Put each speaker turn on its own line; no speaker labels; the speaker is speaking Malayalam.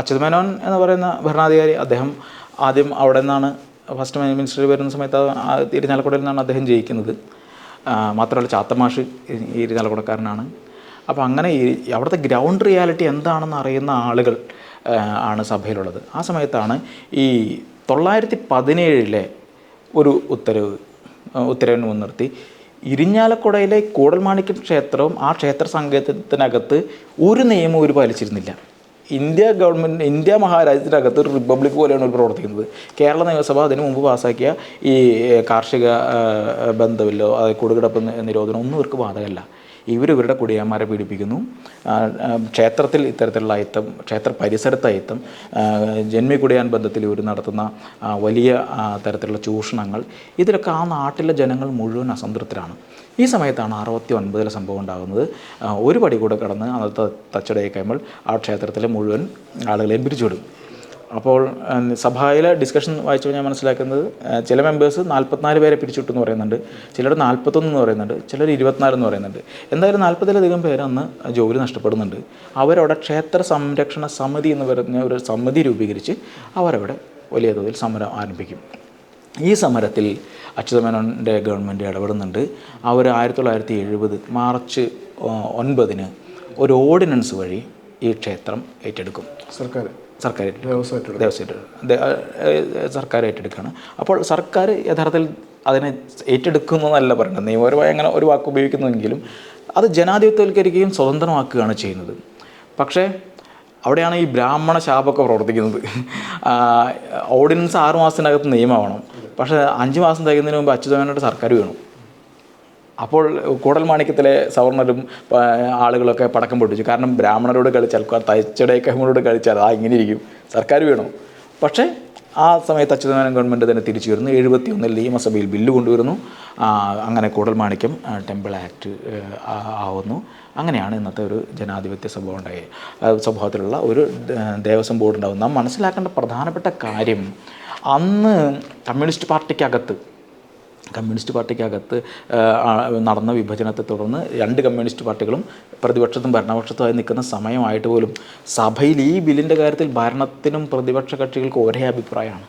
അച്യുത് മേനോൻ എന്ന് പറയുന്ന ഭരണാധികാരി അദ്ദേഹം ആദ്യം അവിടെ നിന്നാണ് ഫസ്റ്റ് മിനിസ്റ്ററിൽ വരുന്ന സമയത്ത് ആ ഇരിഞ്ഞാലക്കുടയിൽ നിന്നാണ് അദ്ദേഹം ജയിക്കുന്നത്. മാത്രമല്ല ചാത്തമാഷ് ഇരുനാലക്കുടക്കാരനാണ് അപ്പോൾ അങ്ങനെ അവിടുത്തെ ഗ്രൗണ്ട് റിയാലിറ്റി എന്താണെന്ന് അറിയുന്ന ആളുകൾ ആണ് സഭയിലുള്ളത്. ആ സമയത്താണ് ഈ തൊള്ളായിരത്തി പതിനേഴിലെ ഒരു ഉത്തരവ് ഉത്തരവിന് മുൻനിർത്തി. ഇരിഞ്ഞാലക്കുടയിലെ കൂടൽമാണിക്യം ക്ഷേത്രവും ആ ക്ഷേത്ര സംഘത്തിനകത്ത് ഒരു നിയമവും ഒരു പാലിച്ചിരുന്നില്ല. ഇന്ത്യ ഗവൺമെന്റ് ഇന്ത്യ മഹാരാജ്യത്തിനകത്ത് ഒരു റിപ്പബ്ലിക് പോലെയാണ് ഒരു പ്രവർത്തിക്കുന്നത്. കേരള നിയമസഭ അതിനു മുമ്പ് പാസ്സാക്കിയ ഈ കാർഷിക ബന്ധമില്ലോ അത് കൊടുകിടപ്പ് നിരോധനം ഒന്നും ഇവർക്ക് ബാധകമല്ല. ഇവർ ഇവരുടെ കുടിയന്മാരെ പീഡിപ്പിക്കുന്നു. ക്ഷേത്രത്തിൽ ഇത്തരത്തിലുള്ള അയിത്തം ക്ഷേത്ര പരിസരത്തെ അയിത്തം ജന്മി കുടിയാൻ ബന്ധത്തിൽ ഇവർ നടത്തുന്ന വലിയ തരത്തിലുള്ള ചൂഷണങ്ങൾ ഇതിലൊക്കെ ആ നാട്ടിലെ ജനങ്ങൾ മുഴുവൻ അസംതൃപ്തരാണ്. ഈ സമയത്താണ് അറുപത്തി ഒൻപതിലെ സംഭവം ഉണ്ടാകുന്നത്. ഒരു പടി കൂടെ കടന്ന് അന്നത്തെ തച്ചടയെ കഴിയുമ്പോൾ ആ ക്ഷേത്രത്തിലെ മുഴുവൻ ആളുകളെയും പിരിച്ചുവിടും. അപ്പോൾ സഭയിലെ ഡിസ്കഷൻ വായിച്ചപ്പോൾ ഞാൻ മനസ്സിലാക്കുന്നത് ചില മെമ്പേഴ്സ് നാൽപ്പത്തിനാല് പേരെ പിരിച്ചുവിട്ടു എന്ന് പറയുന്നുണ്ട്. ചിലർ നാൽപ്പത്തൊന്ന് എന്ന് പറയുന്നുണ്ട്. ചിലർ ഇരുപത്തിനാല് എന്ന് പറയുന്നുണ്ട്. എന്തായാലും നാൽപ്പതിലധികം പേര് അന്ന് ജോലി നഷ്ടപ്പെടുന്നുണ്ട്. അവരവിടെ ക്ഷേത്ര സംരക്ഷണ സമിതി എന്ന് പറഞ്ഞ ഒരു സമിതി രൂപീകരിച്ച് അവരവിടെ വലിയ തോതിൽ സമരം ആരംഭിക്കും. ഈ സമരത്തിൽ അച്യുതമേനോന്റെ ഗവൺമെന്റ് ഇടപെടുന്നുണ്ട്. അവർ ആയിരത്തി തൊള്ളായിരത്തി എഴുപത് മാർച്ച് ഒൻപതിന് ഒരു ഓർഡിനൻസ് വഴി ഈ ക്ഷേത്രം ഏറ്റെടുക്കും.
സർക്കാർ
സർക്കാർ ദേവസ്വം സർക്കാർ ഏറ്റെടുക്കുകയാണ് അപ്പോൾ സർക്കാർ യഥാർത്ഥത്തിൽ അതിനെ ഏറ്റെടുക്കുന്നതല്ല പറയുന്നത് നിയമപരമായി അങ്ങനെ ഒരു വാക്ക് ഉപയോഗിക്കുന്നുവെങ്കിലും അത് ജനാധിപത്യവൽക്കരിക്കുകയും സ്വതന്ത്രമാക്കുകയാണ് ചെയ്യുന്നത്. പക്ഷേ അവിടെയാണ് ഈ ബ്രാഹ്മണ ശാപമൊക്കെ പ്രവർത്തിക്കുന്നത്. ഓർഡിനൻസ് ആറ് മാസത്തിനകത്ത് നിയമമാവണം പക്ഷേ അഞ്ച് മാസം തികയുന്നതിന് മുമ്പ് അച്യുതമേനോട് സർക്കാർ വേണം. അപ്പോൾ കൂടൽ മാണിക്യത്തിലെ സവർണരും ആളുകളൊക്കെ പടക്കം പൊട്ടിച്ചു. കാരണം ബ്രാഹ്മണരോട് കളിച്ചാൽ തയ്ച്ചടയക്കമ്മളോട് കളിച്ചാൽ ആ ഇങ്ങനെ ഇരിക്കും സർക്കാർ വേണം? പക്ഷേ ആ സമയത്ത് അച്യുതമേനോൻ ഗവൺമെന്റ് തന്നെ തിരിച്ചു വരുന്നു. എഴുപത്തി ഒന്നിൽ നിയമസഭയിൽ ബില്ല് കൊണ്ടുവരുന്നു. അങ്ങനെ കൂടൽ മാണിക്യം ടെമ്പിൾ ആക്ട് ആവുന്നു. അങ്ങനെയാണ് ഇന്നത്തെ ഒരു ജനാധിപത്യ സ്വഭാവം ഉണ്ടായത് സ്വഭാവത്തിലുള്ള ഒരു ദേവസ്വം ബോർഡ് ഉണ്ടാകും നാം മനസ്സിലാക്കേണ്ട പ്രധാനപ്പെട്ട കാര്യം അന്ന് കമ്മ്യൂണിസ്റ്റ് പാർട്ടിക്കകത്ത് കമ്മ്യൂണിസ്റ്റ് പാർട്ടിക്കകത്ത് നടന്ന വിഭജനത്തെ തുടർന്ന് രണ്ട് കമ്മ്യൂണിസ്റ്റ് പാർട്ടികളും പ്രതിപക്ഷത്തും ഭരണപക്ഷത്തുമായി നിൽക്കുന്ന സമയമായിട്ട് പോലും സഭയിൽ ഈ ബില്ലിന്റെ കാര്യത്തിൽ ഭരണത്തിനും പ്രതിപക്ഷ കക്ഷികൾക്കും ഒരേ അഭിപ്രായമാണ്.